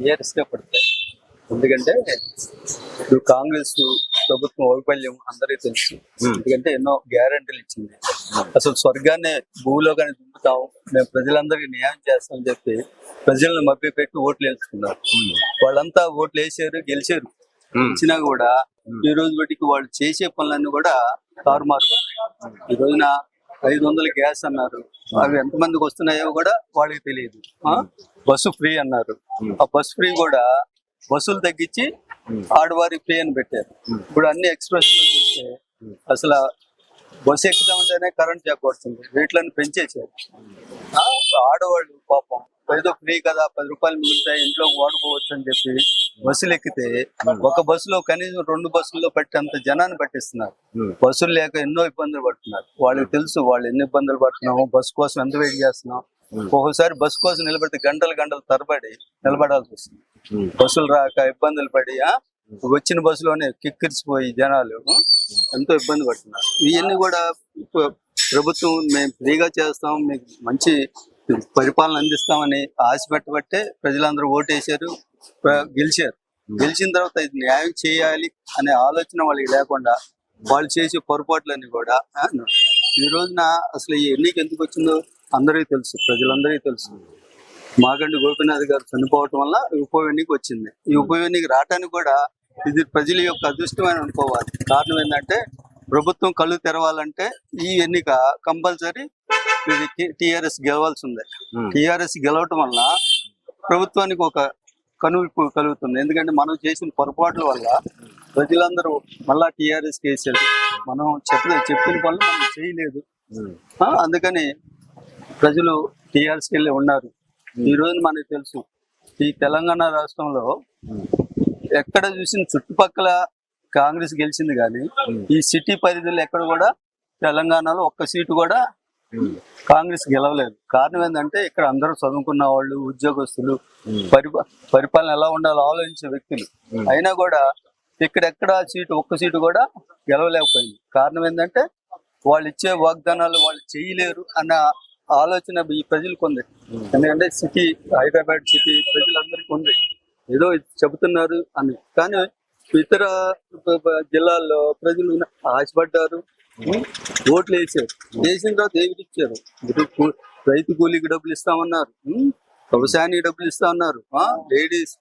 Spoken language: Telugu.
టీఆర్ఎస్గా పడతాయి. ఎందుకంటే ఇప్పుడు కాంగ్రెస్ ప్రభుత్వం వైఫల్యం అందరికీ తెలుసు. ఎందుకంటే ఎన్నో గ్యారంటీలు ఇచ్చింది. అసలు స్వర్గాన్ని భూమిలో కానీ దింపుతాం మేము ప్రజలందరికీ న్యాయం చేస్తామని చెప్పి ప్రజలను మభ్య పెట్టి ఓట్లు వేసుకున్నారు. వాళ్ళంతా ఓట్లు వేసారు గెలిచారు. ఇచ్చినా కూడా ఈ రోజు వాళ్ళు చేసే పనులన్నీ కూడా తారుమారు. ఈ రోజున ఐదు వందల గ్యాస్ అన్నారు. అవి ఎంతమందికి వస్తున్నాయో కూడా వాళ్ళకి తెలియదు? బస్సు ఫ్రీ అన్నారు. ఆ బస్సు ఫ్రీ కూడా బస్సులు తగ్గించి ఆడవారి ఫ్రీ అని పెట్టారు. ఇప్పుడు అన్ని ఎక్స్ప్రెస్లో చూస్తే అసలు బస్సు ఎక్కుదామంటేనే కరెంట్ జాక్ వస్తుంది. రేట్లను పాపం ఏదో ఫ్రీ కదా పది రూపాయలు మిగులుతాయి ఇంట్లో వాడుకోవచ్చు అని చెప్పి బస్సులు ఎక్కితే ఒక బస్సులో కనీసం రెండు బస్సుల్లో పట్టేంత జనాన్ని పట్టిస్తున్నారు. బస్సులు లేక ఎన్నో ఇబ్బందులు పడుతున్నారు. వాళ్ళకి తెలుసు వాళ్ళు ఎన్ని ఇబ్బందులు పడుతున్నాము బస్సు కోసం ఎంత వెయిట్ చేస్తున్నాం. ఒక్కోసారి బస్సు కోసం నిలబడితే గంటలు గంటలు తరబడి నిలబడాల్సి వస్తుంది. బస్సులు రాక ఇబ్బందులు పడి వచ్చిన బస్సులోనే కిక్కిరిసిపోయి జనాలు ఎంతో ఇబ్బంది పడుతున్నారు. ఇవన్నీ కూడా ప్ర- ప్రభుత్వం మేము ఫ్రీగా చేస్తాం మీకు మంచి పరిపాలన అందిస్తామని ఆశ పెట్టబట్టే ప్రజలందరూ ఓటేశారు గెలిచారు. గెలిచిన తర్వాత ఇది న్యాయం చేయాలి అనే ఆలోచన వాళ్ళకి లేకుండా వాళ్ళు చేసే పొరపాట్లన్నీ కూడా ఈ రోజున అసలు ఈ ఎన్నిక ఎందుకు వచ్చిందో అందరికీ తెలుసు ప్రజలందరికీ తెలుసు. మాగండి గోపీనాథ్ గారు చనిపోవటం వల్ల ఈ ఉప ఎన్నిక వచ్చింది. ఈ ఉప ఎన్నిక రావడానికి కూడా ఇది ప్రజల యొక్క అదృష్టమైన అనుకోవాలి. కారణం ఏంటంటే ప్రభుత్వం కళ్ళు తెరవాలంటే ఈ ఎన్నిక కంపల్సరీ టిఆర్ఎస్ గెలవాల్సి ఉంది టిఆర్ఎస్ గెలవటం వల్ల ప్రభుత్వానికి ఒక కనువిప్పు కలుగుతుంది. ఎందుకంటే మనం చేసిన పొరపాట్ల వల్ల ప్రజలందరూ మళ్ళా టిఆర్ఎస్ కేసారు మనం చెప్పిన చెప్పిన పనులు మనం చేయలేదు. ఆ, అందుకని ప్రజలు టీఆర్ఎస్కి వెళ్ళి ఉన్నారు. ఈ రోజు మనకు తెలుసు ఈ తెలంగాణ రాష్ట్రంలో ఎక్కడ చూసిన చుట్టుపక్కల కాంగ్రెస్ గెలిచింది కానీ ఈ సిటీ పరిధిలో ఎక్కడ కూడా తెలంగాణలో ఒక్క సీటు కూడా కాంగ్రెస్ గెలవలేదు. కారణం ఏంటంటే ఇక్కడ అందరూ చదువుకున్న వాళ్ళు ఉద్యోగస్తులు పరిపా పరిపాలన ఎలా ఉండాలో ఆలోచించే వ్యక్తులు. అయినా కూడా ఇక్కడెక్కడ సీటు ఒక్క సీటు కూడా గెలవలేకపోయింది. కారణం ఏంటంటే వాళ్ళు ఇచ్చే వాగ్దానాలు వాళ్ళు చేయలేరు అన్న ఆలోచన ఈ ప్రజలకు ఉంది. ఎందుకంటే సిటీ హైదరాబాద్ సిటీ ప్రజలందరికీ ఉంది. ఏదో చెబుతున్నారు అని. కానీ ఇతర జిల్లాల్లో ప్రజలు ఆశపడ్డారు? ఓట్లు వేసారు. వేసిన తర్వాత ఏమిటి ఇచ్చారు? రైతు కూలీకి డబ్బులు ఇస్తామన్నారు. వ్యవసాయానికి డబ్బులు ఇస్తా ఉన్నారు లేడీస్